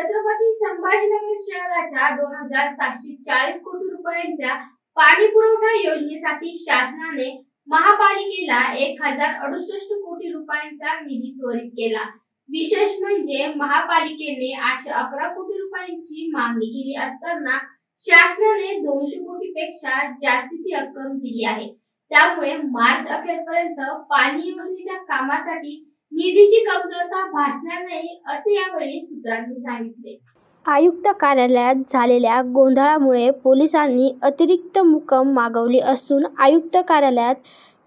छत्रपती संभाजीनगर शहराच्या दोन हजार सातशे चाळीस कोटी रुपयांच्या पाणी पुरवठा योजनेसाठी शासनाने महापालिकेला एक हजार अडुसष्ट कोटी रुपयांचा निधी त्वरित केला. विशेष म्हणजे महापालिकेने आठशे अकरा कोटी रुपयांची मागणी केली असताना शासनाने दोनशे कोटी पेक्षा जास्तीची रक्कम दिली आहे. त्यामुळे मार्च अखेरपर्यंत पाणी योजनेच्या कामासाठी निधीची कमतरता भासणार नाही असे यावेळी सूत्रांनी सांगितले. आयुक्त कार्यालयात झालेल्या गोंधळामुळे पोलिसांनी अतिरिक्त मुक्काम मागवली असून आयुक्त कार्यालयात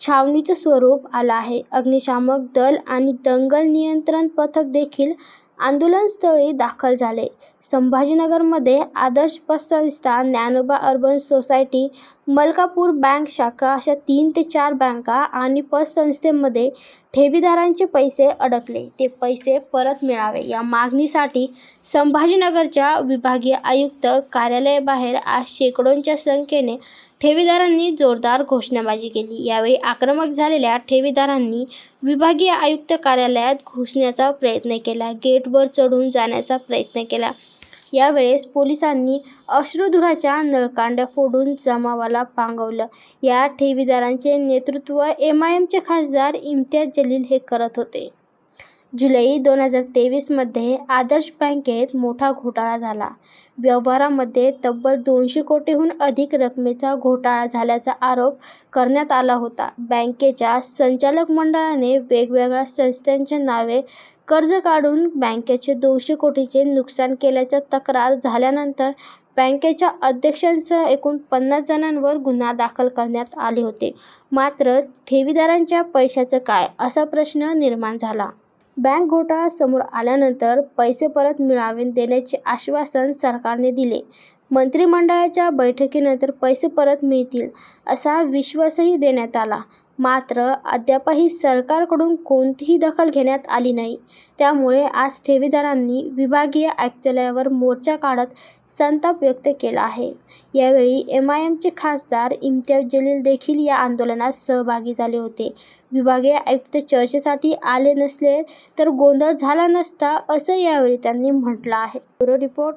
छावणीचं स्वरूप आलं आहे. अग्निशामक दल आणि दंगल नियंत्रण पथक देखील आंदोलनस्थळी दाखल झाले. संभाजीनगरमध्ये आदर्श पतसंस्था Dnyanoba urban society Malkapur bank शाखा अशा तीन ते चार बँका आणि पतसंस्थेमध्ये ठेवीदारांचे पैसे अडकले. ते पैसे परत मिळावे. या मागणीसाठी संभाजीनगरच्या विभागीय आयुक्त कार्यालयाबाहेर आज शेकडोंच्या संख्येने ठेवीदारांनी जोरदार घोषणाबाजी केली. यावेळी आक्रमक झालेल्या ठेवीदारांनी विभागीय आयुक्त कार्यालयात घुसण्याचा प्रयत्न केला. गेटवर चढून जाण्याचा प्रयत्न केला. यावेळेस पोलिसांनी अश्रुधुराच्या नळकांड्या फोडून जमावाला पांगवलं. या ठेवीदारांचे नेतृत्व एमआयएमचे खासदार इम्तियाज जलील हे करत होते. जुलै दोन हजार तेवीसमध्ये आदर्श बँकेत मोठा घोटाळा झाला. व्यवहारामध्ये तब्बल दोनशे कोटीहून अधिक रकमेचा घोटाळा झाल्याचा आरोप करण्यात आला होता. बँकेच्या संचालक मंडळाने वेगवेगळ्या संस्थांच्या नावे कर्ज काढून बँकेचे दोनशे कोटीचे नुकसान केल्याच्या तक्रार झाल्यानंतर बँकेच्या अध्यक्षांसह एकूण पन्नास जणांवर गुन्हा दाखल करण्यात आले होते. मात्र ठेवीदारांच्या पैशाचं काय? असा प्रश्न निर्माण झाला. बँक घोटाळा समोर आल्यानंतर पैसे परत मिळवून देण्याचे आश्वासन सरकारने दिले. मंत्रिमंडळाच्या बैठकीनंतर पैसे परत मिळतील असा विश्वासही देण्यात आला. मात्र अद्यापही सरकारकडून कोणतीही दखल घेण्यात आली नाही. त्यामुळे आज ठेवीदारांनी विभागीय आयुक्तालयावर मोर्चा काढत संताप व्यक्त केला आहे. यावेळी एमआयएमचे खासदार इम्तियाज जलील देखील या आंदोलनात सहभागी झाले होते. विभागीय आयुक्त चर्चेसाठी आले नसले तर गोंधळ झाला नसता असं यावेळी त्यांनी म्हटलं आहे. Bureau report